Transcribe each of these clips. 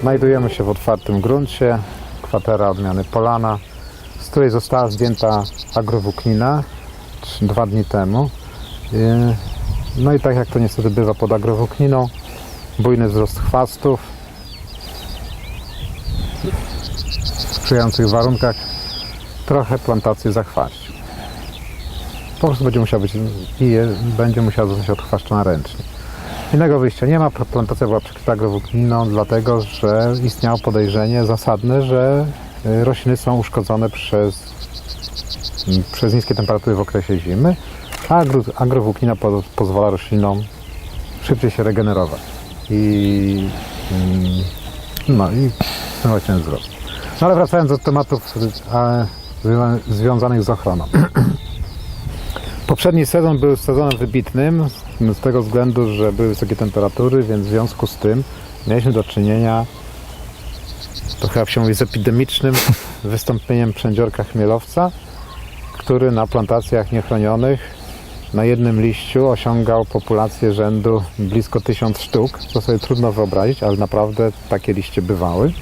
Znajdujemy się w otwartym gruncie, kwatera odmiany Polana, z której została zdjęta agrowłóknina dwa dni temu. Yy, No i tak jak to niestety bywa pod agrowłókniną, bujny wzrost chwastów, w sprzyjających warunkach trochę plantację zachwaścił. Po prostu będzie musiał być i będzie musiała zostać odchwaszczona ręcznie. Innego wyjścia nie ma. Plantacja była przykryta agrowłókniną, dlatego że istniało podejrzenie zasadne, że y, rośliny są uszkodzone przez, m, przez niskie temperatury w okresie zimy, a agro, agrowłóknina po, pozwala roślinom szybciej się regenerować i, mm, no, i wstrzymywać ten wzrost. No ale wracając do tematów związa- związanych z ochroną. Poprzedni sezon był sezonem wybitnym z tego względu, że były wysokie temperatury, więc w związku z tym mieliśmy do czynienia, to chyba się mówi, z epidemicznym wystąpieniem przędziorka chmielowca, który na plantacjach niechronionych na jednym liściu osiągał populację rzędu blisko 1000 sztuk, co sobie trudno wyobrazić, ale naprawdę takie liście bywały.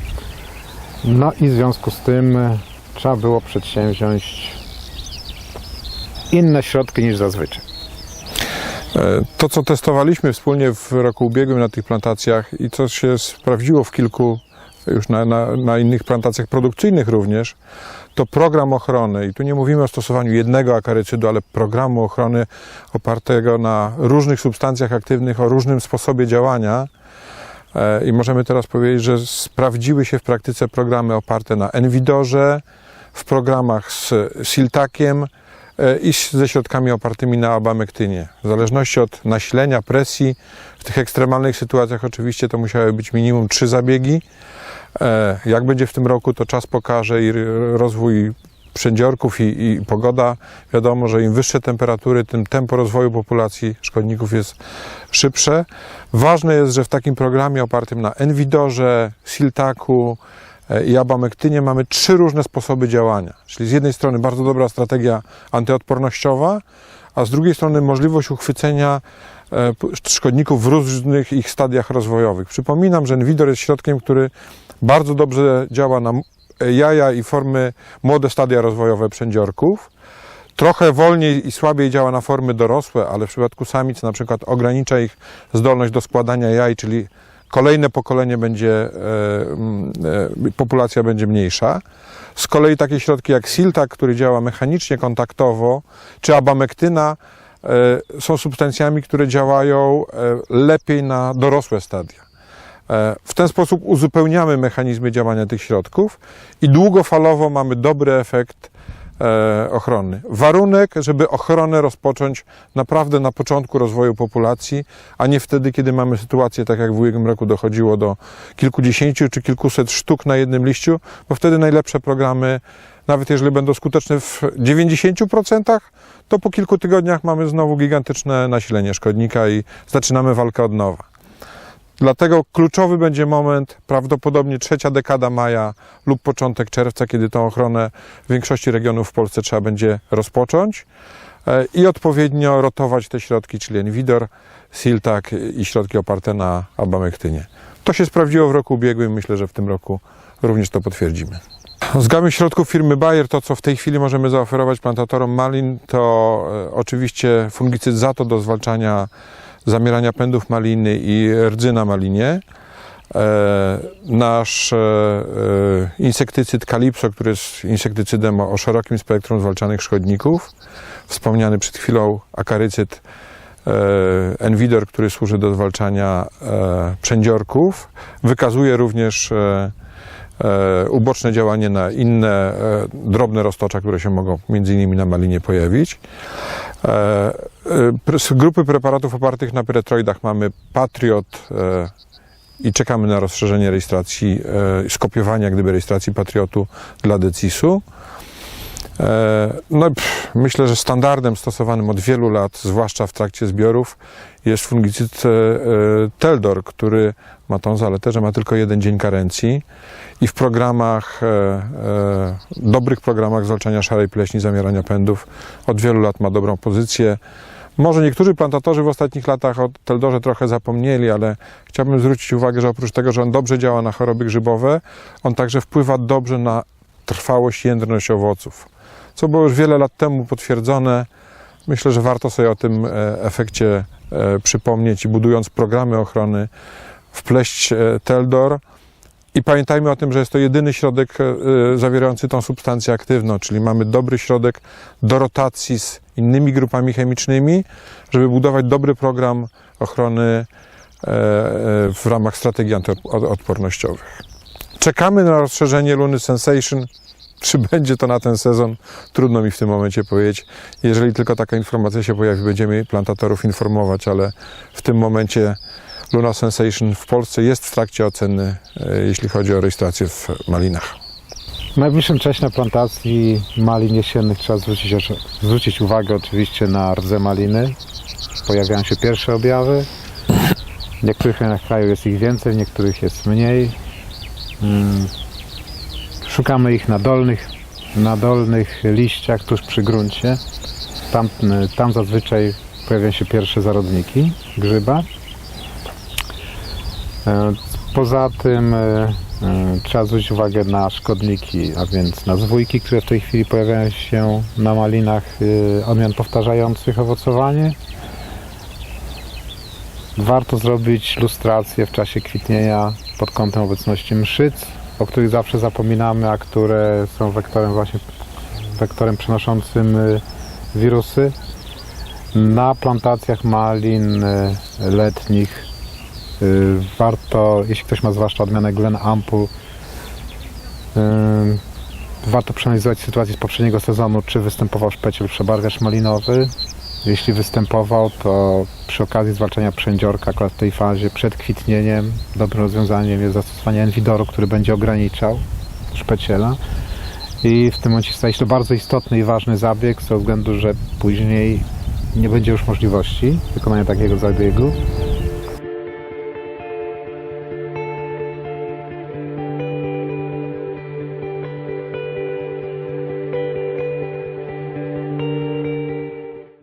No i w związku z tym trzeba było przedsięwziąć inne środki niż zazwyczaj. E, To, co testowaliśmy wspólnie w roku ubiegłym na tych plantacjach i co się sprawdziło w kilku, już na, na, na innych plantacjach produkcyjnych również, to program ochrony. I tu nie mówimy o stosowaniu jednego akarycydu, ale programu ochrony opartego na różnych substancjach aktywnych, o różnym sposobie działania. E, I możemy teraz powiedzieć, że sprawdziły się w praktyce programy oparte na Envidorze, w programach z Siltakiem e, i z- ze środkami opartymi na abamektynie. W zależności od nasilenia, presji, w tych ekstremalnych sytuacjach oczywiście to musiały być minimum trzy zabiegi. E, Jak będzie w tym roku, to czas pokaże i rozwój przędziorków i, i pogoda. Wiadomo, że im wyższe temperatury, tym tempo rozwoju populacji szkodników jest szybsze. Ważne jest, że w takim programie opartym na Envidorze, Siltaku i abamektynie mamy trzy różne sposoby działania. Czyli z jednej strony bardzo dobra strategia antyodpornościowa, a z drugiej strony możliwość uchwycenia e, szkodników w różnych ich stadiach rozwojowych. Przypominam, że Envidor jest środkiem, który bardzo dobrze działa na jaja i formy młode stadia rozwojowe przędziorków. Trochę wolniej i słabiej działa na formy dorosłe, ale w przypadku samic na przykład ogranicza ich zdolność do składania jaj, czyli kolejne pokolenie będzie, e, e, populacja będzie mniejsza. Z kolei takie środki jak Siltak, który działa mechanicznie, kontaktowo, czy abamektyna e, są substancjami, które działają lepiej na dorosłe stadia. W ten sposób uzupełniamy mechanizmy działania tych środków i długofalowo mamy dobry efekt ochrony. Warunek, żeby ochronę rozpocząć naprawdę na początku rozwoju populacji, a nie wtedy, kiedy mamy sytuację, tak jak w ubiegłym roku dochodziło do kilkudziesięciu czy kilkuset sztuk na jednym liściu, bo wtedy najlepsze programy, nawet jeżeli będą skuteczne w 90%, to po kilku tygodniach mamy znowu gigantyczne nasilenie szkodnika i zaczynamy walkę od nowa. Dlatego kluczowy będzie moment, prawdopodobnie trzecia dekada maja lub początek czerwca, kiedy tą ochronę w większości regionów w Polsce trzeba będzie rozpocząć e, i odpowiednio rotować te środki, czyli Envidor, Siltak i środki oparte na abamektynie. To się sprawdziło w roku ubiegłym, myślę, że w tym roku również to potwierdzimy. Z gamy środków firmy Bayer, to co w tej chwili możemy zaoferować plantatorom malin, to e, oczywiście fungicyd Zato do zwalczania zamierania pędów maliny i rdzy na malinie. E, nasz e, e, insektycyd Calypso, który jest insektycydem o, szerokim spektrum zwalczanych szkodników. Wspomniany przed chwilą akarycyd e, Envidor, który służy do zwalczania przędziorków. Wykazuje również uboczne działanie na inne drobne roztocza, które się mogą między innymi na malinie pojawić. E, e, Z grupy preparatów opartych na pyretroidach mamy Patriot e, i czekamy na rozszerzenie rejestracji, e, skopiowania gdyby rejestracji Patriotu dla Decisu. E, No, pff, myślę, że standardem stosowanym od wielu lat, zwłaszcza w trakcie zbiorów, jest fungicyd e, e, Teldor, który ma tą zaletę, że ma tylko jeden dzień karencji i w programach, dobrych programach zwalczania szarej pleśni, zamierania pędów od wielu lat ma dobrą pozycję. Może niektórzy plantatorzy w ostatnich latach o Teldorze trochę zapomnieli, ale chciałbym zwrócić uwagę, że oprócz tego, że on dobrze działa na choroby grzybowe, on także wpływa dobrze na trwałość i jędrność owoców. Co było już wiele lat temu potwierdzone. Myślę, że warto sobie o tym e, efekcie e, przypomnieć i budując programy ochrony, wpleść e, Teldor. I pamiętajmy o tym, że jest to jedyny środek zawierający tą substancję aktywną, czyli mamy dobry środek do rotacji z innymi grupami chemicznymi, żeby budować dobry program ochrony w ramach strategii antyodpornościowych. Czekamy na rozszerzenie Luny Sensation. Czy będzie to na ten sezon? Trudno mi w tym momencie powiedzieć. Jeżeli tylko taka informacja się pojawi, będziemy plantatorów informować, ale w tym momencie Luna Sensation w Polsce jest w trakcie oceny, e, jeśli chodzi o rejestrację w malinach. W najbliższym czasie na plantacji malin jesiennych trzeba zwrócić, zwrócić uwagę oczywiście na rdze maliny. Pojawiają się pierwsze objawy. W niektórych rejonach kraju jest ich więcej, w niektórych jest mniej. Mm. Szukamy ich na dolnych, na dolnych liściach tuż przy gruncie. Tam, tam zazwyczaj pojawiają się pierwsze zarodniki grzyba. E, Poza tym e, e, trzeba zwrócić uwagę na szkodniki, a więc na zwójki, które w tej chwili pojawiają się na malinach odmian powtarzających owocowanie. Warto zrobić lustrację w czasie kwitnienia pod kątem obecności mszyc, o których zawsze zapominamy, a które są wektorem właśnie wektorem przenoszącym e, wirusy. Na plantacjach malin e, letnich y, warto, jeśli ktoś ma zwłaszcza odmianę Glen Ampul, y, warto przeanalizować sytuację z poprzedniego sezonu, czy występował szpeciel przebarwiacz malinowy. Jeśli występował, to przy okazji zwalczania przędziorka, akurat w tej fazie przed kwitnieniem, dobrym rozwiązaniem jest zastosowanie Envidoru, który będzie ograniczał szpeciela. I w tym momencie staje się to bardzo istotny i ważny zabieg, z tego względu, że później nie będzie już możliwości wykonania takiego zabiegu.